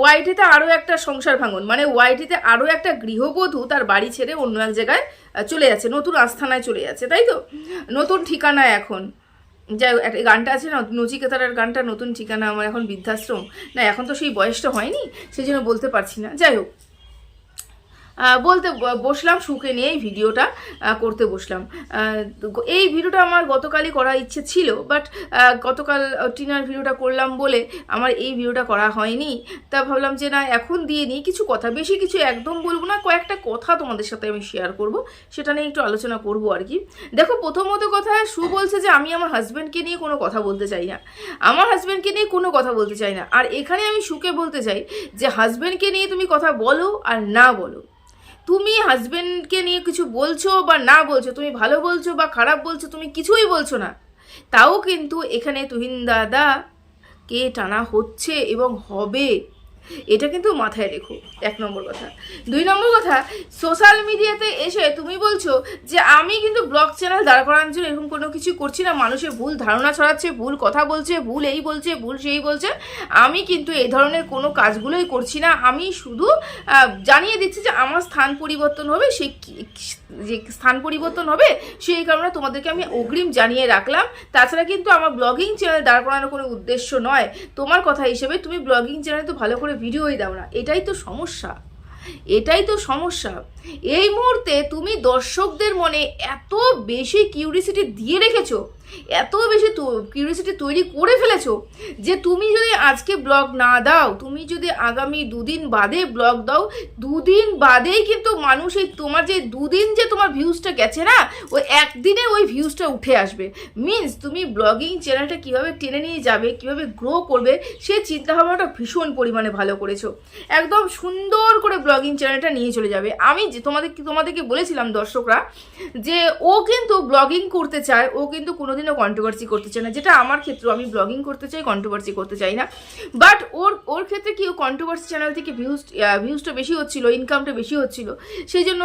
ওয়াইটিতে আরও একটা সংসার ভাঙন মানে ওয়াইটিতে আরও একটা গৃহবধূ তার বাড়ি ছেড়ে অন্য এক জায়গায় চলে যাচ্ছে, নতুন আস্থানায় চলে যাচ্ছে, তাই তো? নতুন ঠিকানায় এখন। যাই একটা গানটা আছে না নচিকেতার গানটা, নতুন ঠিকানা, আমার এখন বৃদ্ধাশ্রম। না, এখন তো সেই বয়সটা হয়নি, সেই জন্য বলতে পারছি না। যাই হোক বলতে বসলাম সুখে নিয়ে এই ভিডিওটা করতে বসলাম। এই ভিডিওটা আমার গতকালই করার ইচ্ছে ছিল বাট গতকাল টিনার ভিডিওটা করলাম বলে আমার এই ভিডিওটা করা হয়নি। তা ভাবলাম যে না, এখন দিয়ে নিই কিছু কথা। বেশি কিছু একদম বলব না, কয়েকটা কথা তোমাদের সাথে আমি শেয়ার করব, সেটা নিয়ে একটু আলোচনা করব আর কি। দেখো, প্রথমত কথা, সু বলছে যে আমি আমার হাজব্যান্ডকে নিয়ে কোনো কথা বলতে চাই না। আমার হাজব্যান্ডকে নিয়ে কোনো কথা বলতে চাই না। আর এখানে আমি সুকে বলতে চাই যে হাজব্যান্ডকে নিয়ে তুমি কথা বলো আর না বলো। তুমি হাজব্যান্ডকে নিয়ে কিছু বলছো বা না বলছো, তুমি ভালো বলছো বা খারাপ বলছো, তুমি কিছুই বলছো না। তাও কিন্তু এখানে তুহিন দাদা কে টানা হচ্ছে এবং হবে। এটা কিন্তু মাথায় রেখো, এক নম্বর কথা। দুই নম্বর কথা সোশ্যাল মিডিয়াতে এসে তুমি বলছো যে আমি কিন্তু ব্লগ চ্যানেল দাঁড় করানোর জন্য এরকম কোনো কিছু করছি না, মানুষের ভুল ধারণা ছড়াচ্ছে, ভুল কথা বলছে, ভুল এই বলছে, ভুল সেই বলছে। আমি কিন্তু এই ধরনের কোনো কাজগুলোই করছি না, আমি শুধু জানিয়ে দিচ্ছি যে আমার স্থান পরিবর্তন হবে কি- যে স্থান পরিবর্তন হবে, সেই কারণে তোমাদেরকে আমি অগ্রিম জানিয়ে রাখলাম। তাছাড়া কিন্তু আমার ব্লগিং চ্যানেল দাঁড় করানোর কোনো উদ্দেশ্য নয়। তোমার কথা হিসেবে তুমি ব্লগিং চ্যানেলে তো ভালো করে ভিডিওই দাও না। এটাই তো সমস্যা। এটাই তো সমস্যা। এই মুহূর্তে তুমি দর্শকদের মনে এত বেশি কিউরিসিটি দিয়ে রেখেছো, এত বেশি কিউরিসিটি তৈরি করে ফেলেছো যে তুমি যদি আজকে ব্লগ না দাও, তুমি যদি আগামী দুদিন বাদে ব্লগ দাও, দুদিন বাদেই কিন্তু মানুষ এই তোমার যে দুদিন যে তোমার ভিউজটা গেছে না, ওই একদিনে ওই ভিউজটা উঠে আসবে। মিন্স তুমি ব্লগিং চ্যানেলটা কীভাবে টেনে নিয়ে যাবে, কীভাবে গ্রো করবে, সে চিন্তাভাবনাটা ভীষণ পরিমাণে ভালো করেছ। একদম সুন্দর করে ব্লগিং চ্যানেলটা নিয়ে চলে যাবে। আমি যে তোমাদের তোমাদেরকে বলেছিলাম দর্শকরা, যে ও কিন্তু ব্লগিং করতে চায়, ও কিন্তু কোনোদিনও কন্ট্রোভার্সি করতে চায় না। যেটা আমার ক্ষেত্রে আমি ব্লগিং করতে চাই কন্ট্রোভার্সি করতে চাই না। বাট ওর ওর ক্ষেত্রে কি ও কন্ট্রোভার্সি চ্যানেল থেকে ভিউজ ভিউজটা বেশি হচ্ছিল ইনকামটা বেশি হচ্ছিল, সেই জন্য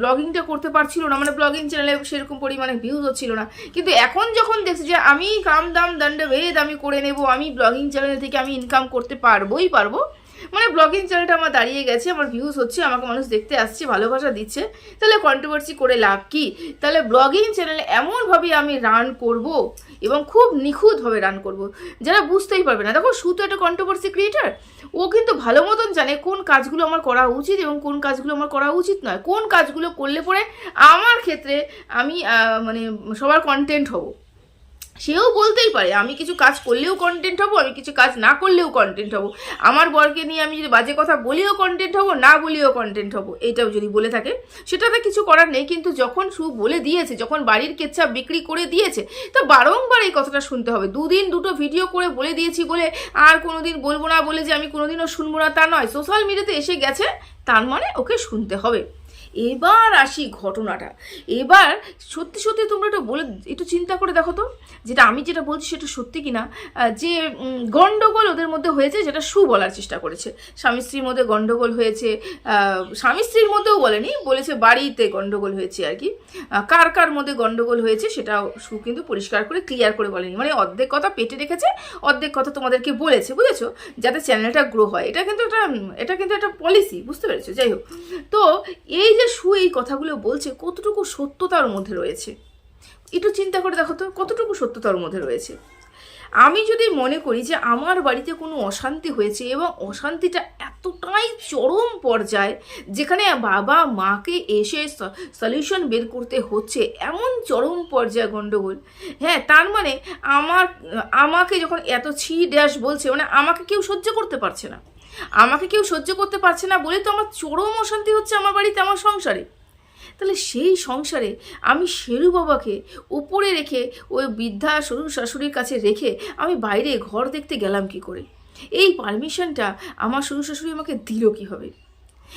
ব্লগিংটা করতে পারছিল না। মানে ব্লগিং চ্যানেলে সেরকম পরিমাণে ভিউজ হচ্ছিল না। কিন্তু এখন যখন দেখছি যে আমি কাম দাম দণ্ড ভেদ আমি করে নেব, আমি ব্লগিং চ্যানেল থেকে আমি ইনকাম করতে পারবোই, পারব মানে ব্লগিং চ্যানেলটা আমার দাঁড়িয়ে গেছে, আমার ভিউজ হচ্ছে, আমাকে মানুষ দেখতে আসছে, ভালোবাসা দিচ্ছে। তাহলে কন্ট্রোভার্সি করে লাভ কি? তাহলে ব্লগিং চ্যানেলে এমনভাবে আমি রান করব এবং খুব নিখুঁতভাবে রান করব যারা বুঝতেই পারবে না। দেখো তো একটা কন্ট্রোভার্সি ক্রিয়েটার ও কিন্তু ভালো মতন জানে কোন কাজগুলো আমার করা উচিত এবং কোন কাজগুলো আমার করা উচিত নয়। কোন কাজগুলো করলে পরে আমার ক্ষেত্রে আমি মানে সবার কন্টেন্ট হব। সেও বলতেই পারে, আমি কিছু কাজ করলেও কন্টেন্ট হব, আমি কিছু কাজ না করলেও কন্টেন্ট হব। আমার বরকে নিয়ে আমি যদি বাজে কথা বলিও কন্টেন্ট হব, না বলিও কন্টেন্ট হব, এটাও যদি বলে থাকে, সেটাতে কিছু করার নেই, কিন্তু যখন সু বলে দিয়েছে, যখন বাড়ির কেচ্ছা বিক্রি করে দিয়েছে, তা বারংবার এই কথাটা শুনতে হবে। দুদিন দুটো ভিডিও করে বলে দিয়েছি বলে আর কোনোদিন বলব না বলে যে আমি কোনোদিনও শুনব না তা নয়। সোশ্যাল মিডিয়াতে এসে গেছে, তার মানে ওকে শুনতে হবে। এবার আসি ঘটনাটা। এবার সত্যি সত্যি তোমরা একটু বলে, একটু চিন্তা করে দেখো তো, যেটা আমি যেটা বলছি সেটা সত্যি কিনা? যে গণ্ডগোল ওদের মধ্যে হয়েছে যেটা সু বলার চেষ্টা করেছে। স্বামী স্ত্রীর মধ্যে গন্ডগোল হয়েছে স্বামী স্ত্রীর মধ্যেও বলেনি, বলেছে বাড়িতে গণ্ডগোল হয়েছে আর কি। কার কার মধ্যে গন্ডগোল হয়েছে সেটাও সু কিন্তু পরিষ্কার করে ক্লিয়ার করে বলেনি। মানে অর্ধেক কথা পেটে রেখেছে, অর্ধেক কথা তোমাদেরকে বলেছে, বুঝেছ? যাতে চ্যানেলটা গ্রো হয়। এটা কিন্তু একটা এটা কিন্তু একটা পলিসি বুঝতে পেরেছ? যাই হোক। তো এই যে শুয়ে এই কথাগুলো বলছে, কতটুকু সত্যতার মধ্যে রয়েছে? একটু চিন্তা করে দেখো তো, কতটুকু সত্যতার মধ্যে রয়েছে? আমি যদি মনে করি যে আমার বাড়িতে কোনো অশান্তি হয়েছে এবং অশান্তিটা এতটাই চরম পর্যায়ে যেখানে বাবা মাকে এসে সলিউশন বের করতে হচ্ছে, এমন চরম পর্যায়ে গণ্ডগোল হ্যাঁ তার মানে আমার, আমাকে যখন এত ছি ড্যাশ বলছে মানে আমাকে কেউ সহ্য করতে পারছে না। আমাকে কেউ সহ্য করতে পারছে না বলে তো আমার চরম অশান্তি হচ্ছে আমার বাড়িতে, আমার সংসারে। তাহলে সেই সংসারে আমি শেরু বাবাকে উপরে রেখে ওই বৃদ্ধা শ্বশুর শাশুড়ির কাছে রেখে আমি বাইরে ঘর দেখতে গেলাম কি করে? এই পারমিশনটা আমার শ্বশুর শাশুড়ি আমাকে দিল কীভাবে?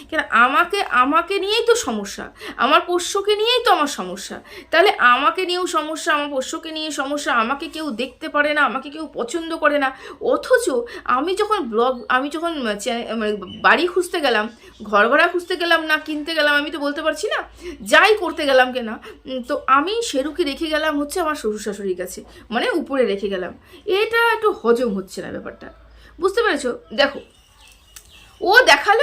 কেন আমাকে আমাকে নিয়েই তো সমস্যা। আমার পোষ্যকে নিয়েই তো আমার সমস্যা। তাহলে আমাকে নিয়েও সমস্যা, আমার পোষ্যকে নিয়ে সমস্যা, আমাকে কেউ দেখতে পারে না, আমাকে কেউ পছন্দ করে না। অথচ আমি যখন ব্লগ আমি যখন মানে বাড়ি খুঁজতে গেলাম ঘর ভাড়া খুঁজতে গেলাম না, কিনতে গেলাম, আমি তো বলতে পারছি না, যাই করতে গেলাম কেনা তো আমি শেরুকে রেখে গেলাম হচ্ছে আমার শ্বশুর শাশুড়ির কাছে মানে উপরে রেখে গেলাম। এটা একটু হজম হচ্ছে না ব্যাপারটা। বুঝতে পেরেছ? দেখো, ও দেখাল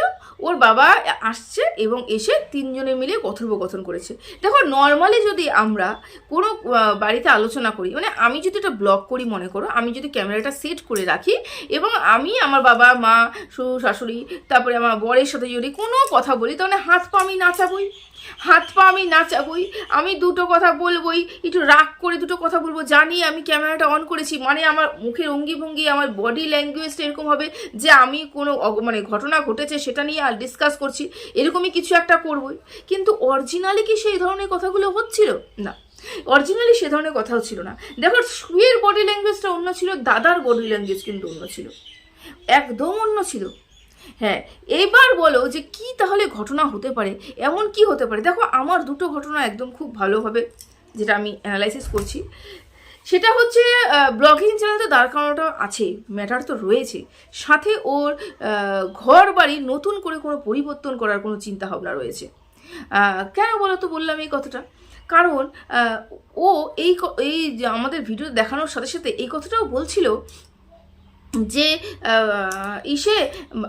ওর বাবা আসছে এবং এসে তিনজনে মিলে কথোপকথন করেছে। দেখো নর্মালি যদি আমরা কোনো বাড়িতে আলোচনা করি মানে আমি যদি এটা ব্লগ করি মনে করো, আমি যদি ক্যামেরাটা সেট করে রাখি এবং আমি আমার বাবা, মা শ্বশুর শাশুড়ি, তারপরে আমার বরের সাথে যদি কোনো কথা বলি, তাহলে হাত পা আমি নাচাবই। হাত পা আমি নাচাবই, আমি দুটো কথা বলবই, একটু রাগ করে দুটো কথা বলব, জানি আমি ক্যামেরাটা অন করেছি মানে আমার মুখের অঙ্গি ভঙ্গি আমার বডি ল্যাঙ্গুয়েজটা এরকম হবে যে আমি কোনো মানে ঘটনা ঘটেছে সেটা নিয়ে আর ডিসকাস করছি, এরকমই কিছু একটা করবই। কিন্তু অরিজিনালি কি সেই ধরনের কথাগুলো হচ্ছিল? না অরিজিনালি সে ধরনের কথাও ছিল না। দেখো, শুয়ের বডি ল্যাঙ্গুয়েজটা অন্য ছিল, দাদার বডি ল্যাঙ্গুয়েজ কিন্তু অন্য ছিল। একদম অন্য ছিল। হ্যাঁ এবার বলো যে কি তাহলে ঘটনা হতে পারে? এমন কি হতে পারে? দেখো, আমার দুটো ঘটনা একদম খুব ভালোভাবে যেটা আমি অ্যানালাইসিস করছি। সেটা হচ্ছে ব্লগিং চ্যানেল তো দাঁড় করানোটা আছে ম্যাটার তো রয়েছে। সাথে ওর ঘর বাড়ি নতুন করে কোনো পরিবর্তন করার কোনো চিন্তা ভাবনা রয়েছে কেন বলো তো বললাম এই কথাটা? কারণ ও এই এই আমাদের ভিডিও দেখানোর সাথে সাথে এই কথাটাও বলছিল যে ইসে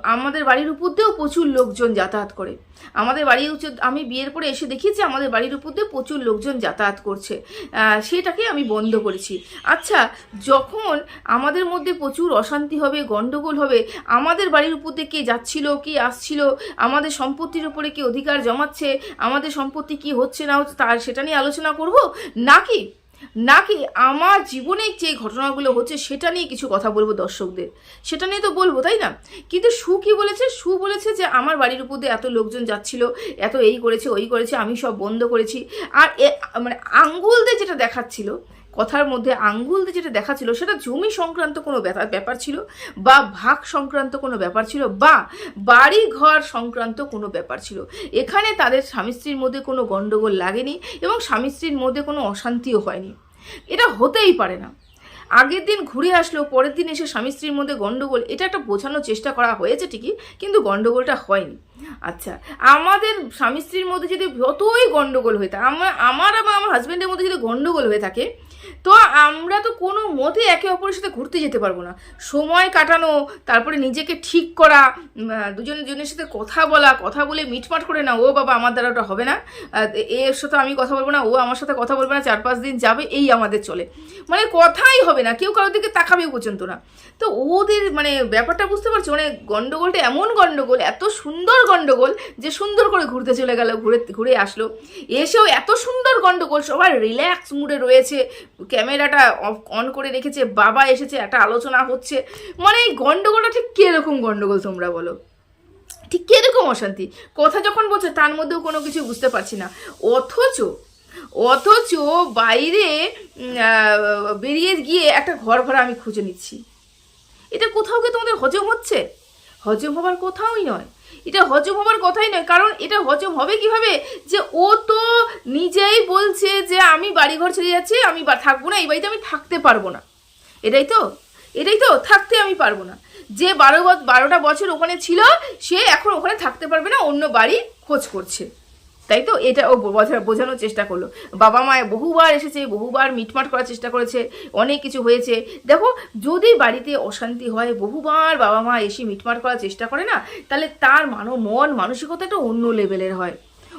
আমাদের বাড়ির উপর দিয়েও প্রচুর লোকজন যাতায়াত করে। আমাদের বাড়ি আমি বিয়ের পরে এসে দেখি যে আমাদের বাড়ির উপর দিয়ে প্রচুর লোকজন যাতায়াত করছে। সেটাকে আমি বন্ধ করেছি। আচ্ছা যখন আমাদের মধ্যে প্রচুর অশান্তি হবে, গন্ডগোল হবে, আমাদের বাড়ির উপর দিয়ে কে যাচ্ছিল, কে আসছিল, আমাদের সম্পত্তির উপরে কে অধিকার জমাচ্ছে, আমাদের সম্পত্তি কি হচ্ছে না হচ্ছে তার সেটা নিয়ে আলোচনা করব? নাকি নাকি আমার জীবনে যে ঘটনাগুলো হচ্ছে সেটা নিয়ে কিছু কথা বলব দর্শকদের? সেটা নিয়ে তো বলব, তাই না? কিন্তু সু কি বলেছে? সু বলেছে যে আমার বাড়ির উপর দিয়ে এত লোকজন যাচ্ছিল, এত এই করেছে, ওই করেছে, আমি সব বন্ধ করেছি। আর মানে আঙ্গুল দিয়ে যেটা দেখাচ্ছিল কথার মধ্যে আঙ্গুল দিয়ে যেটা দেখাচ্ছিল সেটা জমি সংক্রান্ত কোনো ব্যাপার ছিল বা ভাগ সংক্রান্ত কোনো ব্যাপার ছিল বা বাড়ি ঘর সংক্রান্ত কোনো ব্যাপার ছিল। এখানে তাদের স্বামী স্ত্রীর মধ্যে কোনো গণ্ডগোল লাগেনি এবং স্বামী স্ত্রীর মধ্যে কোনো অশান্তিও হয়নি। এটা হতেই পারে না। আগের দিন ঘুরে আসলো, পরের দিন এসে স্বামী স্ত্রীর মধ্যে গন্ডগোল, এটা একটা বোঝানোর চেষ্টা করা হয়েছে ঠিকই, কিন্তু গণ্ডগোলটা হয়নি। আচ্ছা আমাদের স্বামী স্ত্রীর মধ্যে যদি যতই গন্ডগোল হয়ে থাকে, আমার আমার এবং আমার হাজব্যান্ডের মধ্যে যদি গন্ডগোল হয়ে থাকে তো আমরা তো কোনো মতে একে অপরের সাথে ঘুরতে যেতে পারব না। সময় কাটানো, তারপরে নিজেকে ঠিক করা দুজন দুজনের সাথে কথা বলা, কথা বলে মিটমাট করে না, ও বাবা আমার দ্বারা ওটা হবে না। এর সাথে আমি কথা বলব না, ও আমার সাথে কথা বলবে না, চার পাঁচ দিন যাবে, এই আমাদের চলে। মানে কথাই হবে না, কেউ কারোর দিকে তাকাবেও পর্যন্ত না। তো ওদের মানে ব্যাপারটা বুঝতে পারছ? মানে গণ্ডগোলটা এমন গণ্ডগোল এত সুন্দর গণ্ডগোল যে সুন্দর করে ঘুরতে চলে গেল, ঘুরে ঘুরে আসলো। এসেও এত সুন্দর গণ্ডগোল সবার রিল্যাক্স মুডে রয়েছে ক্যামেরাটা অন করে রেখেছে, বাবা এসেছে, একটা আলোচনা হচ্ছে। মানে এই গন্ডগোলটা ঠিক কীরকম গন্ডগোল তোমরা বলো? ঠিক কীরকম অশান্তি? কথা যখন বলছে, তার মধ্যেও কোনো কিছু বুঝতে পারছি না। অথচ অথচ বাইরে বেরিয়ে গিয়ে একটা ঘর ভাড়া আমি খুঁজে নিচ্ছি। এটা কোথাও কি তোমাদের হজম হচ্ছে? হজম হবার কোথাওই নয়। এটা হজম হবার কথাই নয়, কারণ এটা হজম হবে কীভাবে? যে ও তো নিজেই বলছে যে আমি বাড়িঘর ছেড়ে যাচ্ছি, আমি থাকব না, এই বাড়িতে আমি থাকতে পারব না। এটাই তো এটাই তো, থাকতে আমি পারব না। যে বারো বারোটা বছর ওখানে ছিল, সে এখন ওখানে থাকতে পারবে না, অন্য বাড়ি খোঁজ করছে। তাই তো? এটা ও বোঝা- বোঝানোর চেষ্টা করল। বাবা মা বহুবার এসেছে, বহুবার মিটমাট করার চেষ্টা করেছে, অনেক কিছু হয়েছে। দেখো, যদি বাড়িতে অশান্তি হয়, বহুবার বাবা মা এসে মিটমাট করার চেষ্টা করে না, তাহলে তার মন মানসিকতা একটা অন্য লেভেলের হয়।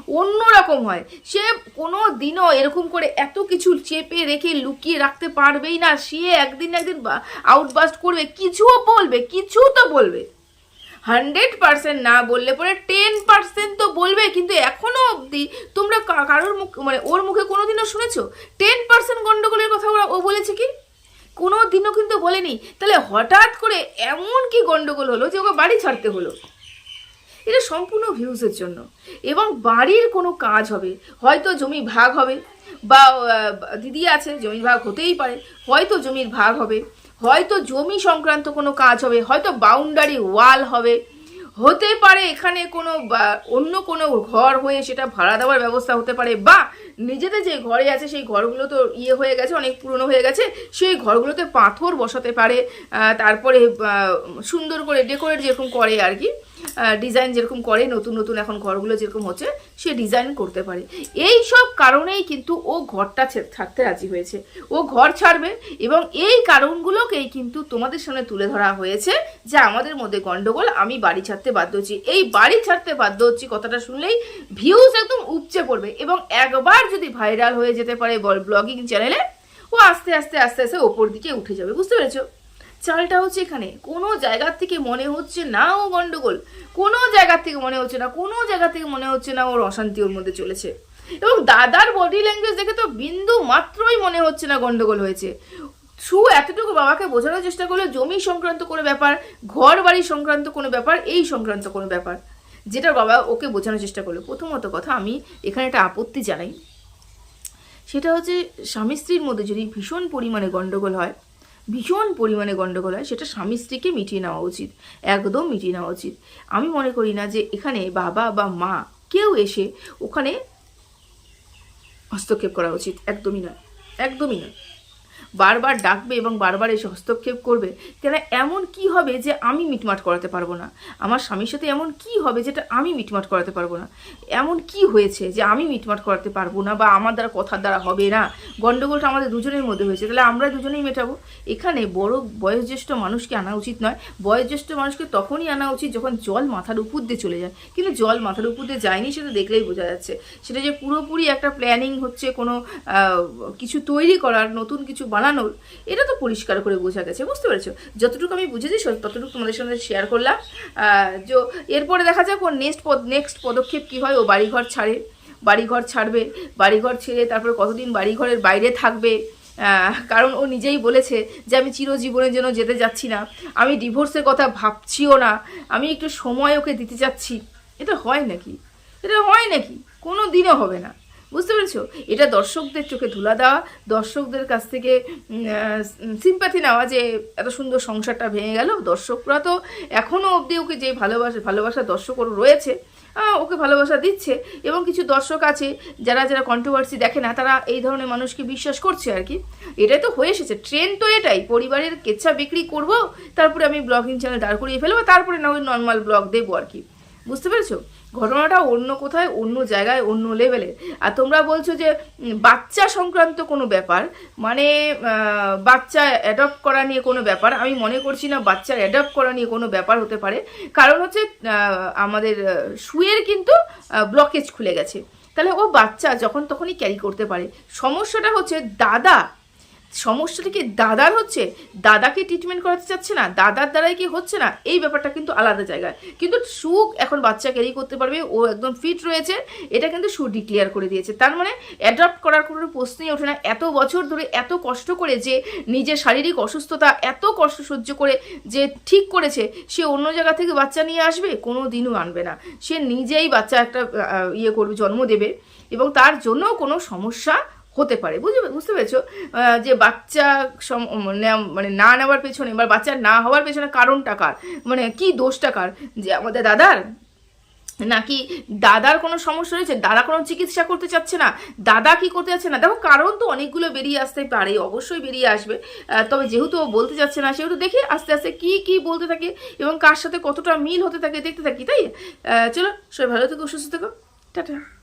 অন্য রকম হয়। সে কোনো দিনও এরকম করে এত কিছু চেপে রেখে লুকিয়ে রাখতে পারবেই না। সে একদিন একদিন আউটবাস্ট করবে। কিছুও বলবে কিছু তো বলবে। হান্ড্রেড পার্সেন্ট না বললে পরে টেন পার্সেন্ট তো বলবে, কিন্তু এখনও অবধি তোমরা কারোর মুখ মানে ওর মুখে কোনোদিনও শুনেছো? টেন পার্সেন্ট গন্ডগোলের কথা ওরা, ও বলেছে কি? কোনো দিনও কিন্তু বলেনি। তাহলে হঠাৎ করে এমন কি গন্ডগোল হলো যে ওকে বাড়ি ছাড়তে হলো? এটা সম্পূর্ণ ভিউজের জন্য। এবং বাড়ির কোনো কাজ হবে, হয়তো জমি ভাগ হবে বা, দিদি আছে, জমি ভাগ হতেই পারে, হয়তো জমির ভাগ হবে। হয়তো জমি সংক্রান্ত কোনো কাজ হবে, হয়তো বাউন্ডারি ওয়াল হবে। হতে পারে এখানে কোনো অন্য কোনো ঘর হয়ে সেটা ভাড়া দেওয়ার ব্যবস্থা হতে পারে, বা নিজেদের যে ঘরে আছে, সেই ঘরগুলো তো ইয়ে হয়ে গেছে, অনেক পুরনো হয়ে গেছে, সেই ঘরগুলোতে পাথর বসাতে পারে তারপরে সুন্দর করে ডেকোরেট যেরকম করে আর কি ডিজাইন যেরকম করে, নতুন নতুন এখন ঘরগুলো যেরকম হচ্ছে, সে ডিজাইন করতে পারে। এই সব কারণেই কিন্তু ও ঘরটা ছাড়তে রাজি হয়েছে। ও ঘর ছাড়বে এবং এই কারণগুলোকেই কিন্তু তোমাদের সামনে তুলে ধরা হয়েছে যে আমাদের মধ্যে গন্ডগোল, আমি বাড়ি ছাড়তে বাধ্য হচ্ছি। এই বাড়ি ছাড়তে বাধ্য হচ্ছি কথাটা শুনলেই ভিউজ একদম উপচে পড়বে এবং একবার যদি ভাইরাল হয়ে যেতে পারে বল ব্লগিং চ্যানেলে ও আস্তে আস্তে আস্তে আস্তে ওপর দিকে উঠে যাবে, বুঝতে পেরেছ? চালটা হচ্ছে এখানে। কোনো জায়গার থেকে মনে হচ্ছে না ও গন্ডগোল। কোনো জায়গার থেকে মনে হচ্ছে না, কোনো জায়গা থেকে মনে হচ্ছে না ওর অশান্তি ওর মধ্যে চলেছে। এবং দাদার বডি ল্যাঙ্গুয়েজ দেখে তো বিন্দু মাত্রই মনে হচ্ছে না গন্ডগোল হয়েছে। সু এতটুকু বাবাকে বোঝানোর চেষ্টা করল, জমি সংক্রান্ত কোনো ব্যাপার, ঘর বাড়ি সংক্রান্ত কোনো ব্যাপার, এই সংক্রান্ত কোনো ব্যাপার। যেটা বাবা ওকে বোঝানোর চেষ্টা করল। প্রথমত কথা আমি এখানে একটা আপত্তি জানাই। সেটা হচ্ছে স্বামী স্ত্রীর মধ্যে যদি ভীষণ পরিমাণে গণ্ডগোল হয়, ভীষণ পরিমাণে গণ্ডগোল হয়, সেটা স্বামী স্ত্রীকে মিটিয়ে নেওয়া উচিত, একদম মিটিয়ে নেওয়া উচিত। আমি মনে করি না যে এখানে বাবা বা মা কেউ এসে ওখানে হস্তক্ষেপ করা উচিত, একদমই না, একদমই নয় বারবার ডাকবে এবং বারবার এসে হস্তক্ষেপ করবে কেন এমন কি হবে যে আমি মিটমাট করাতে পারব না? আমার স্বামীর সাথে এমন কি হবে যেটা আমি মিটমাট করাতে পারব না? এমন কি হয়েছে যে আমি মিটমাট করাতে পারব না বা আমার দ্বারা কথার দ্বারা হবে না? গণ্ডগোলটা আমাদের দুজনের মধ্যে হয়েছে, তাহলে আমরা দুজনেই মেটাবো? এখানে বড় বয়োজ্যেষ্ঠ মানুষকে আনা উচিত নয়, বয়োজ্যেষ্ঠ মানুষকে তখনই আনা উচিত যখন জল মাথার উপর দিয়ে চলে যায়। কিন্তু জল মাথার উপর দিয়ে যায়নি সেটা দেখলেই বোঝা যাচ্ছে। সেটা যে পুরোপুরি একটা প্ল্যানিং হচ্ছে, কোনো কিছু তৈরি করার, নতুন কিছু বানানোর এটা তো পরিষ্কার করে বোঝা গেছে, বুঝতে পেরেছ? যতটুকু আমি বুঝেছি ততটুকু তোমাদের সঙ্গে শেয়ার করলাম। যে, এরপরে দেখা যাক ওর নেক্সট পদ নেক্সট পদক্ষেপ কী হয়, ও বাড়িঘর ছাড়ে, বাড়িঘর ছাড়বে, বাড়িঘর ছেড়ে তারপরে কতদিন বাড়িঘরের বাইরে থাকবে কারণ ও নিজেই বলেছে যে আমি চিরজীবনের জন্য যেতে যাচ্ছি না। আমি ডিভোর্সের কথা ভাবছিও না, আমি একটু সময় ওকে দিতে চাচ্ছি এটা হয় নাকি? এটা হয় নাকি? কোনো দিনও হবে না। বুঝতে পেরেছ? এটা দর্শকদের চোখে ধুলা দেওয়া, দর্শকদের কাছ থেকে সিম্পাথি নেওয়া যে এত সুন্দর সংসারটা ভেঙে গেল। দর্শকরা তো এখনও অবধি ওকে যে ভালোবাসা ভালোবাসা দর্শক ওর রয়েছে ওকে ভালোবাসা দিচ্ছে এবং কিছু দর্শক আছে, যারা যারা কন্ট্রোভার্সি দেখে না, তারা এই ধরনের মানুষকে বিশ্বাস করছে আর কি। এটাই তো হয়ে এসেছে ট্রেন্ড তো এটাই, পরিবারের কেচ্ছা বিক্রি করব, তারপরে আমি ব্লগিং চ্যানেল দাঁড় করিয়ে ফেলব, তারপরে না ওই নর্মাল ব্লগ দেবো আর কি। বুঝতে পেরেছ? ঘটনাটা অন্য কোথায়, অন্য জায়গায়, অন্য লেভেলে আর তোমরা বলছো যে বাচ্চা সংক্রান্ত কোনো ব্যাপার মানে বাচ্চা অ্যাডপ্ট করা নিয়ে কোনো ব্যাপার। আমি মনে করছি না বাচ্চার অ্যাডপ্ট করা নিয়ে কোনো ব্যাপার হতে পারে। কারণ হচ্ছে আমাদের শুয়ের কিন্তু ব্লকেজ খুলে গেছে। তাহলে ও বাচ্চা যখন তখনই ক্যারি করতে পারে। সমস্যাটা হচ্ছে, দাদা সমস্যাটা কি দাদার হচ্ছে, দাদাকে ট্রিটমেন্ট করাতে চাচ্ছে না, দাদার দ্বারাই কি হচ্ছে না? এই ব্যাপারটা কিন্তু আলাদা জায়গায়। কিন্তু সুখ এখন বাচ্চা ক্যারি করতে পারবে, ও একদম ফিট রয়েছে, এটা কিন্তু সু ডিক্লেয়ার করে দিয়েছে। তার মানে অ্যাডপ্ট করার কোনো প্রশ্নই ওঠে না। এত বছর ধরে এত কষ্ট করে যে নিজের শারীরিক অসুস্থতা এত কষ্ট সহ্য করে যে ঠিক করেছে, সে অন্য জায়গা থেকে বাচ্চা নিয়ে আসবে কোনো দিনও আনবে না। সে নিজেই বাচ্চা একটা ইয়ে করবে, জন্ম দেবে এবং তার জন্য কোনো সমস্যা হতে পারে বুঝতে বুঝতে পেরেছ? যে বাচ্চা সম- মানে না নেওয়ার পেছনে বা বাচ্চা না হওয়ার পেছনে কারণটা কার? মানে কি দোষটা কার? যে আমাদের দাদার? নাকি দাদার কোনো সমস্যা রয়েছে? দাদা কোনো চিকিৎসা করতে চাচ্ছে না? দাদা কি করতে চাচ্ছে না? দেখো, কারণ তো অনেকগুলো বেরিয়ে আসতে পারে, অবশ্যই বেরিয়ে আসবে। তবে যেহেতু ও বলতে চাচ্ছে না, সেহেতু দেখি আস্তে আস্তে কি কি বলতে থাকে এবং কার সাথে কতটা মিল হতে থাকে, দেখতে থাকি, তাই? চলো, সবাই ভালো থেকো, সুস্থ থেকো। টাটা।